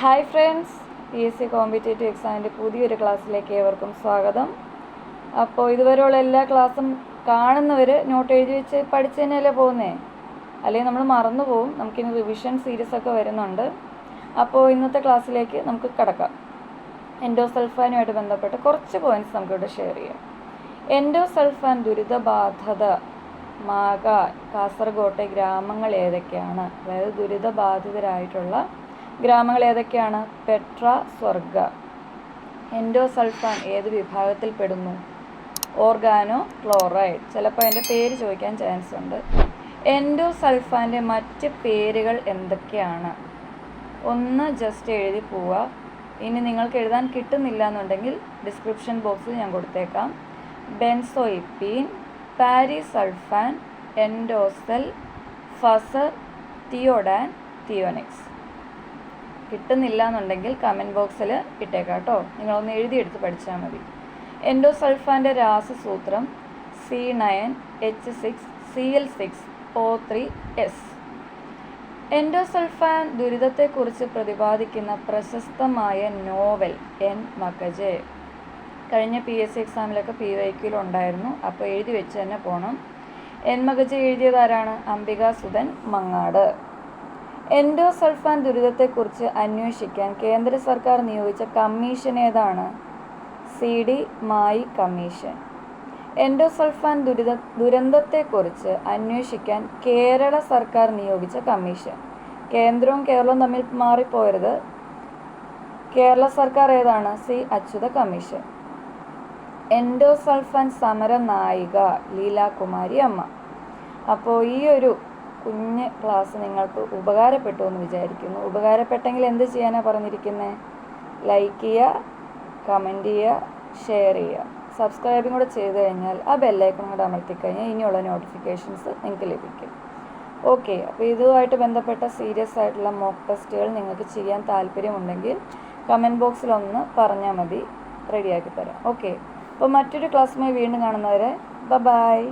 Hi friends P S C competitive എക്സാമിന്റെ പുതിയൊരു ക്ലാസ്സിലേക്ക് ഏവർക്കും സ്വാഗതം. അപ്പോൾ ഇതുവരെയുള്ള എല്ലാ ക്ലാസ്സും കാണുന്നവർ നോട്ട് എഴുതി വെച്ച് പഠിച്ചു തന്നെയല്ലേ പോകുന്നേ അല്ലെങ്കിൽ നമ്മൾ മറന്നു പോകും നമുക്കിനി റിവിഷൻ സീരീസ് ഒക്കെ വരുന്നുണ്ട്. അപ്പോൾ ഇന്നത്തെ ക്ലാസ്സിലേക്ക് നമുക്ക് കിടക്കാം. എൻഡോസൾഫാനുമായിട്ട് ബന്ധപ്പെട്ട് കുറച്ച് പോയിന്റ്സ് നമുക്കിവിടെ ഷെയർ ചെയ്യാം. എൻഡോസൾഫാൻ ദുരിതബാധത മാഗ കാസർഗോട്ടെ ഗ്രാമങ്ങൾ ഏതൊക്കെയാണ്? അതായത് ദുരിതബാധിതരായിട്ടുള്ള ഗ്രാമങ്ങൾ ഏതൊക്കെയാണ്? പെട്ര സ്വർഗ എൻഡോസൾഫാൻ ഏത് വിഭാഗത്തിൽ പെടുന്നു? Organo chloride. ചിലപ്പോൾ അതിന്റെ പേര് ചോദിക്കാൻ ചാൻസ് ഉണ്ട്. എൻഡോസൾഫാന്റെ മറ്റ് പേരുകൾ എന്തൊക്കെയാണ്? ഒന്ന് ജസ്റ്റ് എഴുതി പോവുക. ഇനി നിങ്ങൾക്ക് എഴുതാൻ കിട്ടുന്നില്ല എന്നുണ്ടെങ്കിൽ ഡിസ്ക്രിപ്ഷൻ ബോക്സിൽ ഞാൻ കൊടുത്തേക്കാം. ബെൻസോയിപ്പീൻ പാരിസൾഫാൻ എൻഡോസൽ ഫസർ തിയോഡാൻ തിയോനിക്സ്. കിട്ടുന്നില്ല എന്നുണ്ടെങ്കിൽ കമന്റ് ബോക്സിൽ ഇട്ടേക്കാം കേട്ടോ നിങ്ങളൊന്ന് എഴുതിയെടുത്ത് പഠിച്ചാൽ മതി. എൻഡോസൾഫാന്റെ രാസസൂത്രം C nine H six C L six O three S endosulfan ദുരിതത്തെക്കുറിച്ച് പ്രതിപാദിക്കുന്ന പ്രശസ്തമായ നോവൽ എൻ മകജെ കഴിഞ്ഞ പി എസ് സി എക്സാമിലൊക്കെ പി വൈക്കിലുണ്ടായിരുന്നു അപ്പോൾ എഴുതി വെച്ച് തന്നെ പോകണം എൻ മകജെ എഴുതിയതാരാണ് അംബിക സുധൻ മങ്ങാട്. എൻഡോസൾഫാൻ ദുരിതത്തെക്കുറിച്ച് അന്വേഷിക്കാൻ കേന്ദ്ര സർക്കാർ നിയോഗിച്ച കമ്മീഷൻ ഏതാണ്? C D Mayee commission. Endosulfan ദുരിത ദുരന്തത്തെക്കുറിച്ച് അന്വേഷിക്കാൻ കേരള സർക്കാർ നിയോഗിച്ച കമ്മീഷൻ. കേന്ദ്രവും കേരളവും തമ്മിൽ മാറിപ്പോയരുത്. കേരള സർക്കാർ ഏതാണ്? C Achyuta commission. എൻഡോസൾഫാൻ സമര നായിക ലീലാകുമാരി അമ്മ അപ്പോൾ ഈ ഒരു കുഞ്ഞ് ക്ലാസ് നിങ്ങൾക്ക് ഉപകാരപ്പെട്ടു എന്ന് വിചാരിക്കുന്നു. ഉപകാരപ്പെട്ടെങ്കിൽ എന്ത് ചെയ്യാനാണ് പറഞ്ഞിരിക്കുന്നത് ലൈക്ക് ചെയ്യുക കമന്റ് ചെയ്യുക ഷെയർ ചെയ്യുക. സബ്സ്ക്രൈബും കൂടെ ചെയ്ത് കഴിഞ്ഞാൽ ആ ബെല്ലൈക്കൺ കൂടെ അമർത്തിക്കഴിഞ്ഞാൽ ഇനിയുള്ള നോട്ടിഫിക്കേഷൻസ് നിങ്ങൾക്ക് ലഭിക്കും. ഓക്കെ അപ്പോൾ ഇതുമായിട്ട് ബന്ധപ്പെട്ട സീരിയസ് ആയിട്ടുള്ള മോക്ക് ടെസ്റ്റുകൾ നിങ്ങൾക്ക് ചെയ്യാൻ താല്പര്യമുണ്ടെങ്കിൽ കമന്റ് ബോക്സിലൊന്ന് പറഞ്ഞാൽ മതി. റെഡിയാക്കി തരാം. ഓക്കെ അപ്പോൾ മറ്റൊരു ക്ലാസ്സുമായി വീണ്ടും കാണുന്നവരെ ബ ബായ്